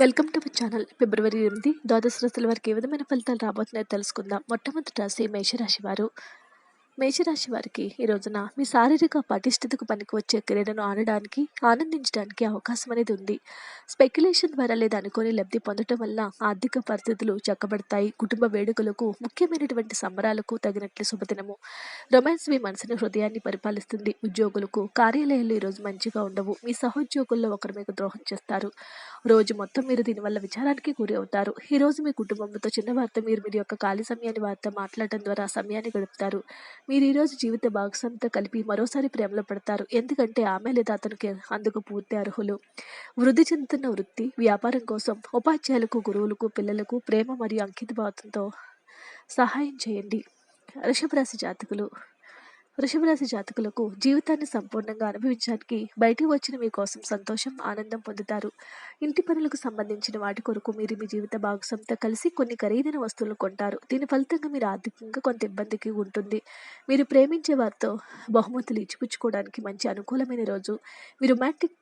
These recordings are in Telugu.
వెల్కమ్ టు మై ఛానల్ ఫిబ్రవరి ఎనిమిది ద్వాదశ రాశుల వారికి ఏ విధమైన ఫలితాలు రాబోతున్నాయో తెలుసుకుందాం. మొట్టమొదటి రాశి మేషరాశి వారు. మేషరాశి వారికి ఈ రోజున మీ శారీరక పటిష్టతకు పనికి వచ్చే క్రీడను ఆడడానికి ఆనందించడానికి అవకాశం అనేది ఉంది. స్పెక్యులేషన్ ద్వారా లేదా అనుకోని లబ్ధి పొందడం వల్ల ఆర్థిక పరిస్థితులు చక్కబడతాయి. కుటుంబ వేడుకలకు ముఖ్యమైనటువంటి సంబరాలకు తగినట్లు శుభదినము. రొమాన్స్ మీ మనసుని హృదయాన్ని పరిపాలిస్తుంది. ఉద్యోగులకు కార్యాలయాలు ఈరోజు మంచిగా ఉండవు. మీ సహోద్యోగుల్లో ఒకరు మీకు ద్రోహం చేస్తారు. రోజు మొత్తం మీరు దీనివల్ల విచారానికి గురి అవుతారు. ఈరోజు మీ కుటుంబంతో చిన్న వార్త మీరు మీ యొక్క ఖాళీ సమయాన్ని వారితో మాట్లాడటం ద్వారా సమయాన్ని గడుపుతారు. మీరు ఈరోజు జీవిత భాగస్వామితో కలిపి మరోసారి ప్రేమలో పడతారు. ఎందుకంటే ఆమె లేదా అతనికి అందుకు పూర్తి అర్హులు. వృద్ధి చెందుతున్న వృత్తి వ్యాపారం కోసం ఉపాధ్యాయులకు గురువులకు పిల్లలకు ప్రేమ మరియు అంకిత భావంతో సహాయం చేయండి. వృషభరాశి జాతకులు వృషభరాశి జాతకులకు జీవితాన్ని సంపూర్ణంగా అనుభవించడానికి బయటికి వచ్చిన మీ కోసం సంతోషం ఆనందం పొందుతారు. ఇంటి పనులకు సంబంధించిన వాటి కొరకు మీరు మీ జీవిత భాగస్వామితో కలిసి కొన్ని ఖరీదైన వస్తువులు కొంటారు. దీని ఫలితంగా మీరు ఆర్థికంగా కొంత ఇబ్బందికి ఉంటుంది మీరు ప్రేమించే వారితో బహుమతులు ఇచ్చిపుచ్చుకోవడానికి మంచి అనుకూలమైన రోజు. మీరు రొమాంటిక్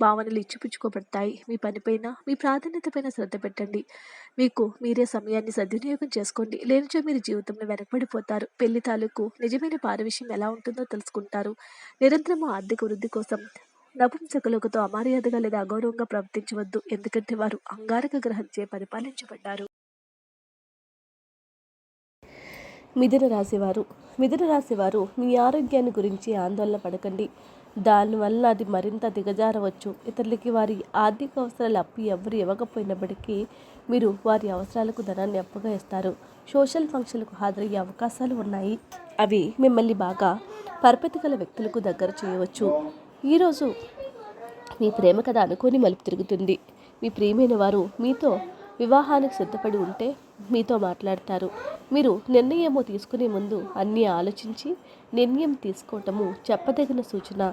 భావనలు ఇచ్చిపుచ్చుకోబడతాయి. మీ పనిపైన మీ ప్రాధాన్యతపైన శ్రద్ధ పెట్టండి. మీకు మీరే సమయాన్ని సద్వినియోగం చేసుకోండి. లేనిచో మీరు జీవితంలో వెనకబడిపోతారు. పెళ్ళి తాలూకు నిజమైన పారవిషయం ఎలా ఉంటుందో తెలుసుకుంటారు. నిరంతరము ఆర్థిక వృద్ధి కోసం నపుంసకులకుతో అమర్యాదగా లేదా అగౌరవంగా ప్రవర్తించవద్దు. ఎందుకంటే వారు అంగారక గ్రహంచే పరిపాలించబడ్డారు. మిథున రాశివారు మిథున రాశివారు మీ ఆరోగ్యాన్ని గురించి ఆందోళన పడకండి. దానివల్ల అది మరింత దిగజారవచ్చు. ఇతరులకి వారి ఆర్థిక అవసరాలు అప్పు ఎవరు ఇవ్వకపోయినప్పటికీ మీరు వారి అవసరాలకు ధనాన్ని అప్పుగా ఇస్తారు. సోషల్ ఫంక్షన్లకు హాజరయ్యే అవకాశాలు ఉన్నాయి. అవి మిమ్మల్ని బాగా పరపతి గల వ్యక్తులకు దగ్గర చేయవచ్చు. ఈరోజు మీ ప్రేమ కథ అనుకోని మలుపు తిరుగుతుంది. మీ ప్రియమైన వారు మీతో వివాహానికి సిద్ధపడి ఉంటే మీతో మాట్లాడతారు. మీరు నిర్ణయము తీసుకునే ముందు అన్నీ ఆలోచించి నిర్ణయం తీసుకోవటము చెప్పదగిన సూచన.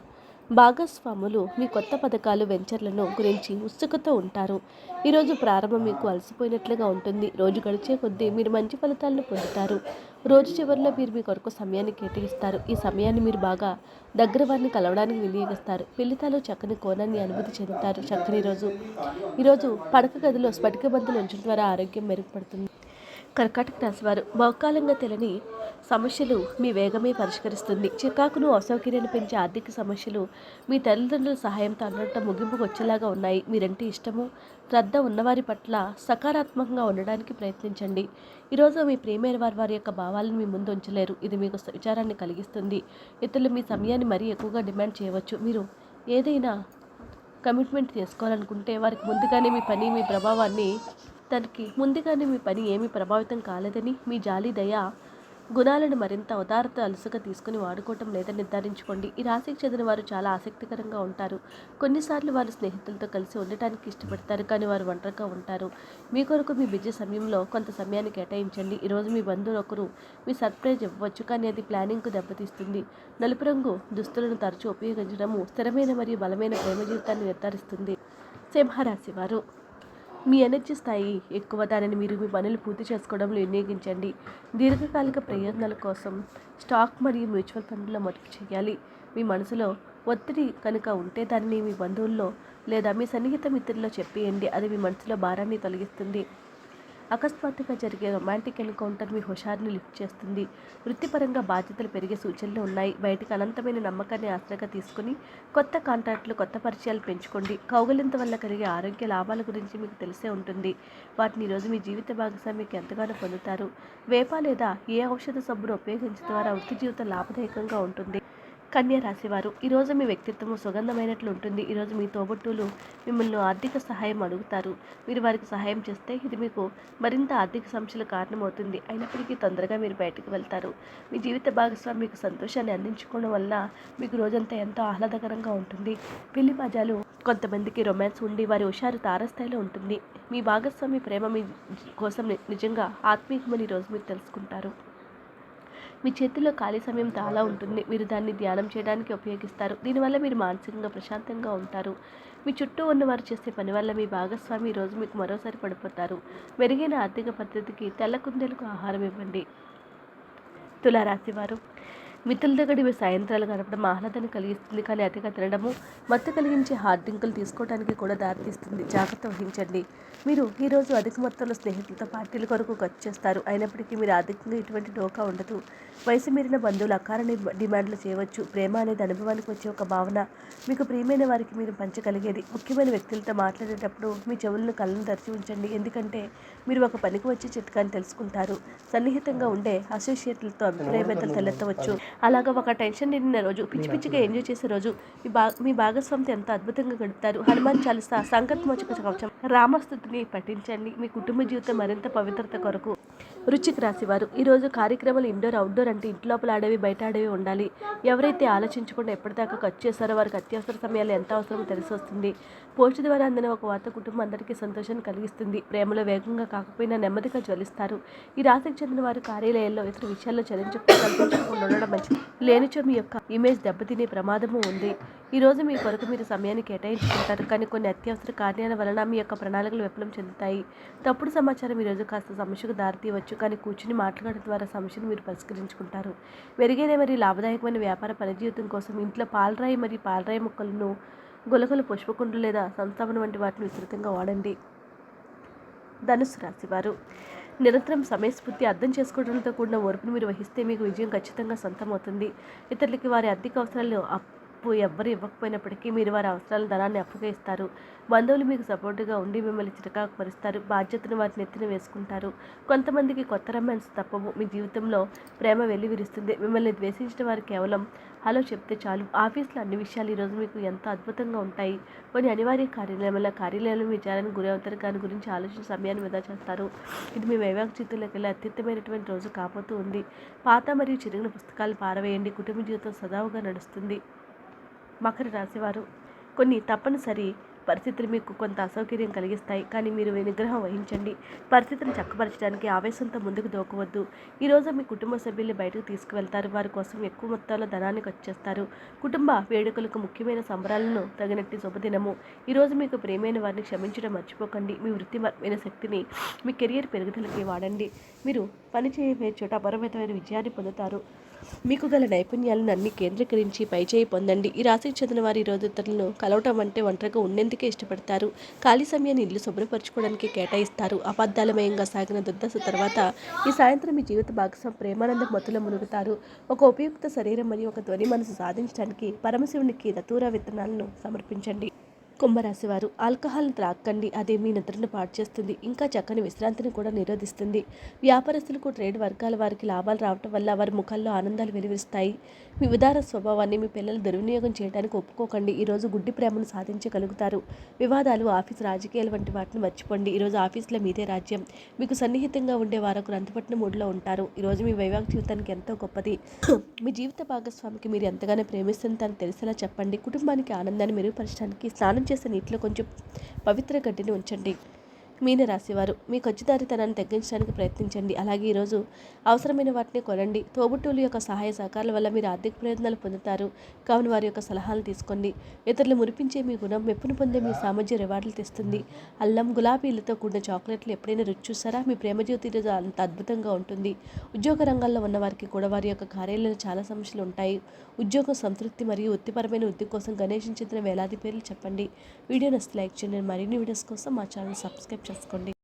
భాగస్వాములు మీ కొత్త పథకాలు వెంచర్లను గురించి ఉత్సుకతో ఉంటారు. ఈరోజు ప్రారంభం మీకు అలసిపోయినట్లుగా ఉంటుంది. రోజు గడిచే కొద్దీ మీరు మంచి ఫలితాలను పొందుతారు. రోజు చివరిలో మీరు మీ కొరకు సమయాన్ని కేటాయిస్తారు. ఈ సమయాన్ని మీరు బాగా దగ్గర వారిని కలవడానికి వినియోగిస్తారు. పిల్లితాలు చక్కని కోణాన్ని అనుభూతి చెందుతారు. చక్కని రోజు. ఈరోజు పడక గదిలో స్ఫటిక బంతులు ఉంచడం ద్వారా ఆరోగ్యం మెరుగుపడుతుంది. కర్కాటక రాశివారు బహుకాలంగా తెలియని సమస్యలు మీ వేగమే పరిష్కరిస్తుంది. చికాకును అసౌకర్యాన్ని పెంచే ఆర్థిక సమస్యలు మీ తల్లిదండ్రుల సహాయంతో అన్నట్టు ముగింపుకు వచ్చేలాగా ఉన్నాయి. మీరంటే ఇష్టము. శ్రద్ధ ఉన్నవారి పట్ల సకారాత్మకంగా ఉండడానికి ప్రయత్నించండి. ఈరోజు మీ ప్రేమైన వారి వారి యొక్క భావాలను మీ ముందు ఉంచలేరు. ఇది మీకు విచారాన్ని కలిగిస్తుంది. ఇతరులు మీ సమయాన్ని మరీ ఎక్కువగా డిమాండ్ చేయవచ్చు. మీరు ఏదైనా కమిట్మెంట్ చేసుకోవాలనుకుంటే వారికి ముందుగానే మీ పని మీ ప్రభావాన్ని తనకి ముందుగానే మీ పని ఏమీ ప్రభావితం కాలేదని మీ జాలి దయ గుణాలను మరింత ఉదారత అలుసుగా తీసుకుని వాడుకోవటం లేదని నిర్ధారించుకోండి. ఈ రాశికి చెందిన వారు చాలా ఆసక్తికరంగా ఉంటారు. కొన్నిసార్లు వారు స్నేహితులతో కలిసి ఉండటానికి ఇష్టపడతారు కానీ వారు ఒంటరిగా ఉంటారు. మీ కొరకు మీ బిజీ సమయంలో కొంత సమయాన్ని కేటాయించండి. ఈరోజు మీ బంధువులు ఒకరు మీ సర్ప్రైజ్ ఇవ్వవచ్చు కానీ అది ప్లానింగ్కు దెబ్బతీస్తుంది. నలుపు రంగు దుస్తులను తరచూ ఉపయోగించడము స్థిరమైన మరియు బలమైన ప్రేమ జీవితాన్ని నిర్ధారిస్తుంది. సింహరాశి వారు మీ ఎనర్జీ స్థాయి ఎక్కువ దానిని మీరు మీ పనులు పూర్తి చేసుకోవడంలో వినియోగించండి. దీర్ఘకాలిక ప్రయోజనాల కోసం స్టాక్ మరియు మ్యూచువల్ ఫండ్లో మదుపు చేయాలి. మీ మనసులో ఒత్తిడి కనుక ఉంటే దానిని మీ బంధువుల్లో లేదా మీ సన్నిహిత మిత్రుల్లో చెప్పేయండి. అది మీ మనసులో భారాన్ని తొలగిస్తుంది. అకస్మాత్తుగా జరిగే రొమాంటిక్ ఎన్కౌంటర్ మీ హుషారుని లిఫ్ట్ చేస్తుంది. వృత్తిపరంగా బాధ్యతలు పెరిగే సూచనలు ఉన్నాయి. బయటకు అనంతమైన నమ్మకాన్ని ఆశ్రగా తీసుకుని కొత్త కాంట్రాక్టులు కొత్త పరిచయాలు పెంచుకోండి. కౌగలింత వల్ల కలిగే ఆరోగ్య లాభాల గురించి మీకు తెలిసే ఉంటుంది. వాటిని ఈరోజు మీ జీవిత భాగస్వామికి ఎంతగానో పొందుతారు. వేప లేదా ఏ ఔషధ సబ్బును ఉపయోగించడం ద్వారా వృత్తి జీవితం లాభదాయకంగా ఉంటుంది. కన్య రాశివారు. ఈరోజు మీ వ్యక్తిత్వం సుగంధమైనట్లు ఉంటుంది ఈరోజు మీ తోబుట్టులు మిమ్మల్ని ఆర్థిక సహాయం అడుగుతారు. మీరు వారికి సహాయం చేస్తే ఇది మీకు మరింత ఆర్థిక సమస్యలు కారణమవుతుంది. అయినప్పటికీ తొందరగా మీరు బయటకు వెళ్తారు. మీ జీవిత భాగస్వామి మీకు సంతోషాన్ని అందించుకోవడం వల్ల మీకు రోజంతా ఎంతో ఆహ్లాదకరంగా ఉంటుంది. పెళ్ళి మజాలు కొంతమందికి రొమాన్స్ ఉండి వారి హుషారు తారస్థాయిలో ఉంటుంది. మీ భాగస్వామి ప్రేమ మీ కోసం నిజంగా ఆత్మీయమని ఈరోజు మీరు తెలుసుకుంటారు. మీ చేతిలో ఖాళీ సమయం చాలా ఉంటుంది. మీరు దాన్ని ధ్యానం చేయడానికి ఉపయోగిస్తారు. దీనివల్ల మీరు మానసికంగా ప్రశాంతంగా ఉంటారు. మీ చుట్టూ ఉన్నవారు చేసే పని వల్ల మీ భాగస్వామి ఈరోజు మీకు మరోసారి పడిపోతారు. మెరుగైన ఆర్థిక పద్ధతికి తెల్ల కుందేలకు ఆహారం ఇవ్వండి. తులారాశివారు మిత్రులతో గడిపే సాయంత్రాలు గడపడం ఆహ్లాదాన్ని కలిగిస్తుంది. కానీ అతిగా తినడము మత్తు కలిగించే హార్డ్ డ్రింకులు తీసుకోవడానికి కూడా దారితీస్తుంది. జాగ్రత్త వహించండి. మీరు ఈరోజు అధిక మొత్తంలో స్నేహితులతో పార్టీల కొరకు ఖర్చు చేస్తారు. అయినప్పటికీ మీరు ఆర్థికంగా ఎటువంటి డోకా ఉండదు. వయసు మీరిన బంధువులు అకారణ డిమాండ్లు చేయవచ్చు. ప్రేమ అనేది అనుభవానికి వచ్చే ఒక భావన. మీకు ప్రియమైన వారికి మీరు పంచగలిగేది ముఖ్యమైన వ్యక్తులతో మాట్లాడేటప్పుడు మీ చెవులను కళ్ళను తెరిచి ఉంచండి. ఎందుకంటే మీరు ఒక పనికి వచ్చే చిట్కాని తెలుసుకుంటారు. సన్నిహితంగా ఉండే అసోసియేట్లతో అభిప్రాయభేదాలు తలెత్తవచ్చు అలాగా ఒక టెన్షన్ నిండిన రోజు పిచ్చి పిచ్చిగా ఎంజాయ్ చేసే రోజు మీ బా మీ భాగస్వామితో ఎంత అద్భుతంగా గడుపుతారు? హనుమాన్ చాలీసా సంకల్పమోచక కవచం రామస్థుతిని పఠించండి. మీ కుటుంబ జీవితం మరింత పవిత్రత కొరకు. రుచికి రాసేవారు ఈరోజు కార్యక్రమాలు ఇండోర్ అవుట్డోర్ అంటే ఇంటి లోపల ఆడేవి బయట ఆడేవి ఉండాలి. ఎవరైతే ఆలోచించకుండా ఎప్పటిదాకా ఖర్చు చేస్తారో వారికి అత్యవసర సమయాలు ఎంత అవసరమో తెలిసి వస్తుంది. పోస్ట్ ద్వారా అందిన ఒక వార్త కుటుంబం అందరికీ సంతోషాన్ని కలిగిస్తుంది. ప్రేమలో వేగంగా కాకపోయినా నెమ్మదిగా జ్వలిస్తారు. ఈ రాశికి చెందిన వారు కార్యాలయాల్లో ఇతర విషయాల్లో చలించకుండా ఉండడం మంచిది. లేనిచో మీ యొక్క ఇమేజ్ దెబ్బతినే ప్రమాదము ఉంది. ఈరోజు మీ కొరకు మీరు సమయాన్ని కేటాయించుకుంటారు. కానీ కొన్ని అత్యవసర కార్యాల వలన మీ యొక్క ప్రణాళికలు విఫలం చెందుతాయి. తప్పుడు సమాచారం ఈరోజు కాస్త సమస్యకు దారితీయవచ్చు. కానీ కూర్చుని మాట్లాడడం ద్వారా సమస్యను మీరు పరిష్కరించుకుంటారు. మెరుగైన మరియు లాభదాయకమైన వ్యాపార పనిజీవితం కోసం ఇంట్లో పాలరాయి మరియు పాలరాయి ముక్కలను గులకలు పుష్పకుండు లేదా సంస్థాపన వంటి వాటిని విస్తృతంగా వాడండి. ధనుసు రాశివారు నిరంతరం సమయస్ఫూర్తి అర్థం చేసుకోవడంతో కూడిన ఓర్పును మీరు వహిస్తే మీకు విజయం ఖచ్చితంగా సొంతమవుతుంది. ఇతరులకి వారి ఆర్థిక అవసరాలు అప్పు ఎవ్వరు ఇవ్వకపోయినప్పటికీ మీరు వారి అవసరాల ధనాన్ని అప్పుగా ఇస్తారు బంధువులు మీకు సపోర్టుగా ఉండి మిమ్మల్ని చిరకాకు పరుస్తారు బాధ్యతను వారి నెత్తిన వేసుకుంటారు. కొంతమందికి కొత్త రొమాన్స్ తప్పవు. మీ జీవితంలో ప్రేమ వెల్లివిరుస్తుంది. మిమ్మల్ని ద్వేషించిన వారు కేవలం హలో చెప్తే చాలు. ఆఫీస్లో అన్ని విషయాలు ఈరోజు మీకు ఎంతో అద్భుతంగా ఉంటాయి. కొన్ని అనివార్య కార్యాలయం వల్ల కార్యాలయంలో విచారానికి గురి అవుతారు. దాని గురించి ఆలోచన సమయాన్ని వృధా చేస్తారు. ఇది మీ వైవాహిక జీవితంలోకి వెళ్ళి అత్యుత్తమైనటువంటి రోజు కాబోతూ ఉంది. పాత మరియు చిరిగిన పుస్తకాలు పారవేయండి. కుటుంబ జీవితం సజావుగా నడుస్తుంది. మకర రాశివారు. కొన్ని తప్పనిసరి పరిస్థితులు మీకు కొంత అసౌకర్యం కలిగిస్తాయి. కానీ మీరు నిగ్రహం వహించండి. పరిస్థితిని చక్కపరచడానికి ఆవేశంతో ముందుకు దూకవద్దు. ఈరోజు మీ కుటుంబ సభ్యుల్ని బయటకు తీసుకువెళ్తారు. వారి కోసం ఎక్కువ మొత్తంలో ధనాన్ని ఖర్చు చేస్తారు కుటుంబ వేడుకలకు ముఖ్యమైన సంబరాలను తగినట్టు శుభదినము. ఈరోజు మీకు ప్రేమైన వారిని క్షమించడం మర్చిపోకండి. మీ వృత్తిపరమైన శక్తిని మీ కెరియర్ పెరుగుదలకి వాడండి. మీరు పని చోట అపరిమితమైన విజయాన్ని పొందుతారు. మీకు గల నైపుణ్యాలను అన్ని కేంద్రీకరించి పైచేయి పొందండి. ఈ రాశికి చెందిన వారి ఈరోజు ఇతరులను కలవటం అంటే ఒంటరిగా ఉండేందుకే ఇష్టపడతారు. ఖాళీ సమయాన్ని ఇల్లు శుభ్రపరచుకోవడానికి కేటాయిస్తారు. అబద్ధాలమయంగా సాగిన దుర్దశ తర్వాత ఈ సాయంత్రం మీ జీవిత భాగస్వామి ప్రేమానంద మత్తులో మునుగుతారు. ఒక ఉపయుక్త శరీరం మరియు ఒక ధ్వని మనసు సాధించడానికి పరమశివునికి దతూరా విత్తనాలను సమర్పించండి. కుంభరాశి వారు ఆల్కహాల్ని త్రాక్కండి. అది మీ నిద్రను పాటు చేస్తుంది. ఇంకా చక్కని విశ్రాంతిని కూడా నిరోధిస్తుంది. వ్యాపారస్తులకు ట్రేడ్ వర్గాల వారికి లాభాలు రావటం వల్ల వారి ముఖాల్లో ఆనందాలు వెలువరిస్తాయి. మీ ఉదార స్వభావాన్ని మీ పిల్లలు దుర్వినియోగం చేయడానికి ఒప్పుకోకండి. ఈరోజు గుడ్డి ప్రేమను సాధించగలుగుతారు. వివాదాలు ఆఫీస్ రాజకీయాలు వంటి వాటిని మర్చిపోండి. ఈరోజు ఆఫీసులో మీదే రాజ్యం. మీకు సన్నిహితంగా ఉండే వారు రంతపట్టిన మూడులో ఉంటారు. ఈరోజు మీ వైవాహిక జీవితానికి ఎంతో గొప్పది. మీ జీవిత భాగస్వామికి మీరు ఎంతగానో ప్రేమిస్తుందని తెలిసేలా చెప్పండి. కుటుంబానికి ఆనందాన్ని మెరుగుపరచడానికి స్నానం చేసే నీటిలో కొంచెం పవిత్ర గడ్డిని ఉంచండి. మీనరాశివారు మీ ఖచ్చిదారితనాన్ని తగ్గించడానికి ప్రయత్నించండి. అలాగే ఈరోజు అవసరమైన వాటిని కొనండి. తోబుట్టువుల యొక్క సహాయ సహకారాల వల్ల మీరు ఆర్థిక ప్రయోజనాలు పొందుతారు. కావున వారి యొక్క సలహాలు తీసుకోండి. ఇతరులు మురిపించే మీ గుణం మెప్పును పొందే మీ సామర్థ్య రివార్డులు తెస్తుంది. అల్లం గులాబీలతో కూడిన చాక్లెట్లు ఎప్పుడైనా రుచి చూసారా మీ ప్రేమ జీవితం ఈరోజు అంత అద్భుతంగా ఉంటుంది. ఉద్యోగ రంగాల్లో ఉన్న వారికి కూడా వారి యొక్క కార్యాలయంలో చాలా సమస్యలు ఉంటాయి. ఉద్యోగం సంతృప్తి మరియు వృత్తిపరమైన వృద్ధి కోసం గణేష్ చెందిన వేలాది పేర్లు చెప్పండి. వీడియో నచ్చితే లైక్ చేయండి. మరిన్ని వీడియోస్ కోసం మా ఛానల్ సబ్స్క్రైబ్ చేసుకోండి.